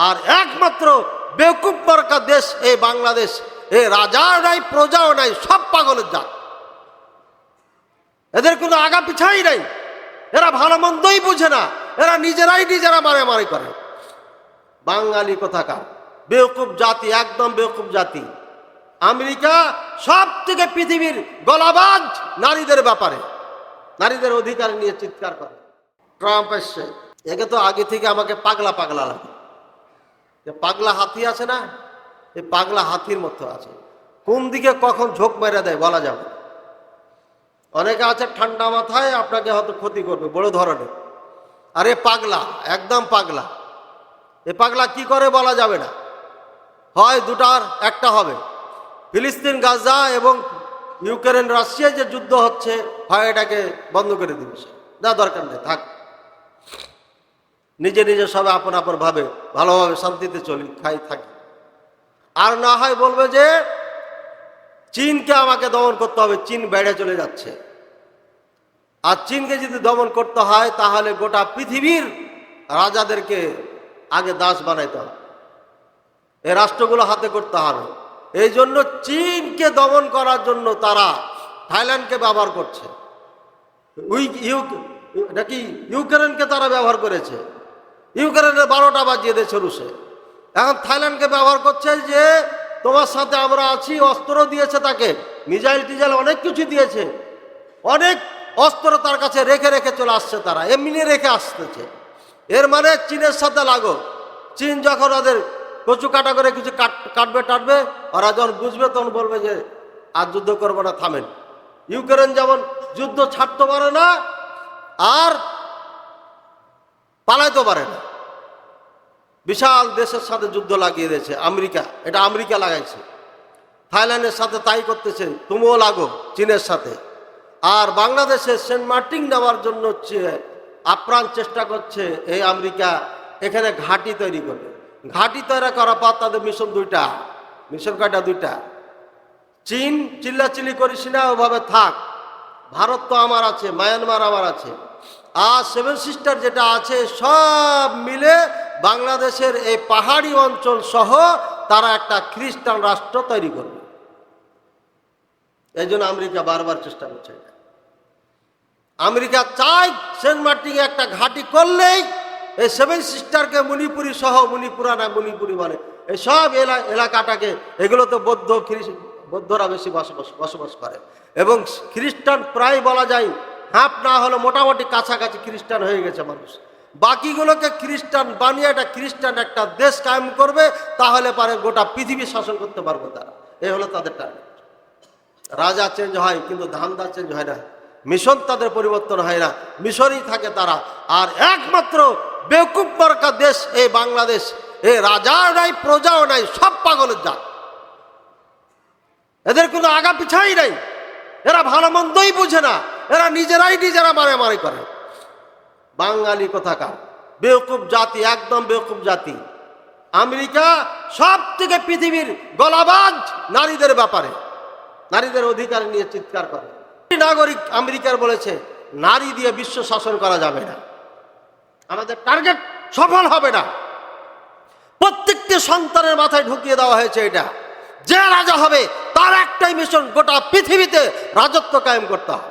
আর একমাত্র বেকুব মার্কা দেশ এই বাংলাদেশ। এ রাজাও নাই, প্রজাও নাই, সব পাগলের জাত। এদের কোনো আগা পিছাই নাই। এরা ভালো মন্দই বুঝে না। এরা নিজেরাই নিজেরা মারামারি করে। বাঙালি কোথাকার? বেওকুব জাতি, একদম বেওকুব জাতি। আমেরিকা সব থেকে পৃথিবীর গলাবাজ নারীদের ব্যাপারে। নারীদের অধিকার নিয়ে চিৎকার করে। ট্রাম্প এসছে। একে তো আগে থেকে আমাকে পাগলা পাগলা লাগে। যে পাগলা হাতি আছে না, এই পাগলা হাতির মতো আছে। কোন দিকে কখন ঝোঁক মেরে দেয় বলা যাবে অনেকে আছে ঠান্ডা মাথায় আপনাকে হয়তো ক্ষতি করবে, বড় ধরনের। আরে পাগলা, একদম পাগলা। এ পাগলা কি করে বলা যাবে না। হয় দুটার, একটা হবে। ফিলিস্তিন, গাজা এবং ইউক্রেন, রাশিয়ায় যে যুদ্ধ হচ্ছে, হয় এটাকে বন্ধ করে দিবে না, দরকার নেই, থাক। নিজে নিজে সবে আপন আপন ভাবে ভালোভাবে শান্তিতে চলি, খাই, থাকি। আর না হয় বলবে যে, চীনকে আমাকে দমন করতে হবে, চীন বেড়ে চলে যাচ্ছে। আর চীনকে যদি দমন করতে হয়, তাহলে গোটা পৃথিবীর রাজাদেরকে আগে দাস বানাইতে হবে। এই রাষ্ট্রগুলো হাতে করতে হবে। এই জন্য চীনকে দমন করার জন্য তারা থাইল্যান্ডকে ব্যবহার করছে। নাকি ইউক্রেনকে তারা ব্যবহার করেছে। ইউক্রেনের বারোটা বাজিয়ে দিয়েছে রুশে। এখন থাইল্যান্ডকে ব্যবহার করছে যে, তোমার সাথে আমরা আছি অস্ত্র দিয়েছে তাকে মিজাইল টিজাইল অনেক কিছু দিয়েছে। অনেক অস্ত্র তার কাছে রেখে রেখে চলে আসছে তারা এমনি রেখে আসতেছে। এর মানে চীনের সাথে লাগো। চীন যখন ওদের কচু কাটা করে কিছু কাট, কাটবে, টাটবে, ওরা যখন বুঝবে, তখন বলবে যে, আর যুদ্ধ করব না, থামেন। ইউক্রেন যেমন যুদ্ধ ছাড়তে পারে না, আর পালাইতে পারে না। বিশাল দেশের সাথে যুদ্ধ লাগিয়ে দিয়েছে, আমেরিকা। এটা আমেরিকা লাগাইছে। থাইল্যান্ডের সাথে তাই করতেছে তুমিও লাগো চীনের সাথে। আর বাংলাদেশে সেন্ট মার্টিন নেওয়ার জন্য চে- আপ্রাণ চেষ্টা করছে এই আমেরিকা এখানে ঘাঁটি তৈরি করবে ঘাঁটি তৈরি করার পর তাদের মিশন দুইটা মিশন কয়টা দুইটা? চীন চিল্লাচিল্লি করিস না, ওভাবে থাক। ভারত তো আমার আছে, মায়ানমার আমার আছে। আর সেভেন সিস্টার যেটা আছে, সব মিলে বাংলাদেশের এই পাহাড়ি অঞ্চল সহ তারা একটা খ্রিস্টান রাষ্ট্র তৈরি করবে। এই জন্য আমেরিকা বারবার চেষ্টা করছে। আমেরিকা চায় সেন্ট মার্টিনে একটা ঘাঁটি করলেই এই সেভেন সিস্টারকে মণিপুরি সহ মণিপুরা না মণিপুরি বলে। এই সব এলা- এলাকাটাকে, এগুলো তো বৌদ্ধ বৌদ্ধরা বেশি বসবাস বসবাস করে। এবং খ্রিস্টান প্রায় বলা যায় হাফ না হলে মোটামুটি কাছাকাছি খ্রিস্টান হয়ে গেছে মানুষ। বাকিগুলোকে খ্রিস্টান বানিয়ে একটা খ্রিস্টান একটা দেশ কায়েম করবে, তাহলে পারে গোটা পৃথিবী শাসন করতে পারবে তারা। এই হলো তাদের টার্গেট রাজা চেঞ্জ হয়, কিন্তু ধান্দা চেঞ্জ হয় না। মিশন তাদের পরিবর্তন হয় না। মিশনই থাকে তারা। আর একমাত্র বেকুব মার্কা দেশ, এই বাংলাদেশ। এ রাজাও নাই, প্রজাও নাই, সব পাগলের জাত। এদের কোনো আগা পিছাই নাই। এরা ভালো মন্দই বুঝে না। এরা নিজেরাই নিজেরা মারামারি করে। বাঙালি কোথাকার? বেওকুব জাতি, একদম বেওকুব জাতি। আমেরিকা সব থেকে পৃথিবীর গলাবাজ নারীদের ব্যাপারে। নারীদের অধিকার নিয়ে চিৎকার করে। নাগরিক আমেরিকার বলেছে, নারী দিয়ে বিশ্ব শাসন করা যাবে না। আমাদের টার্গেট সফল হবে না। প্রত্যেকটি সন্তানের মাথায় ঢুকিয়ে দেওয়া হয়েছে এটা। যে রাজা হবে, তার একটাই মিশন গোটা পৃথিবীতে রাজত্ব কায়েম করতে হবে।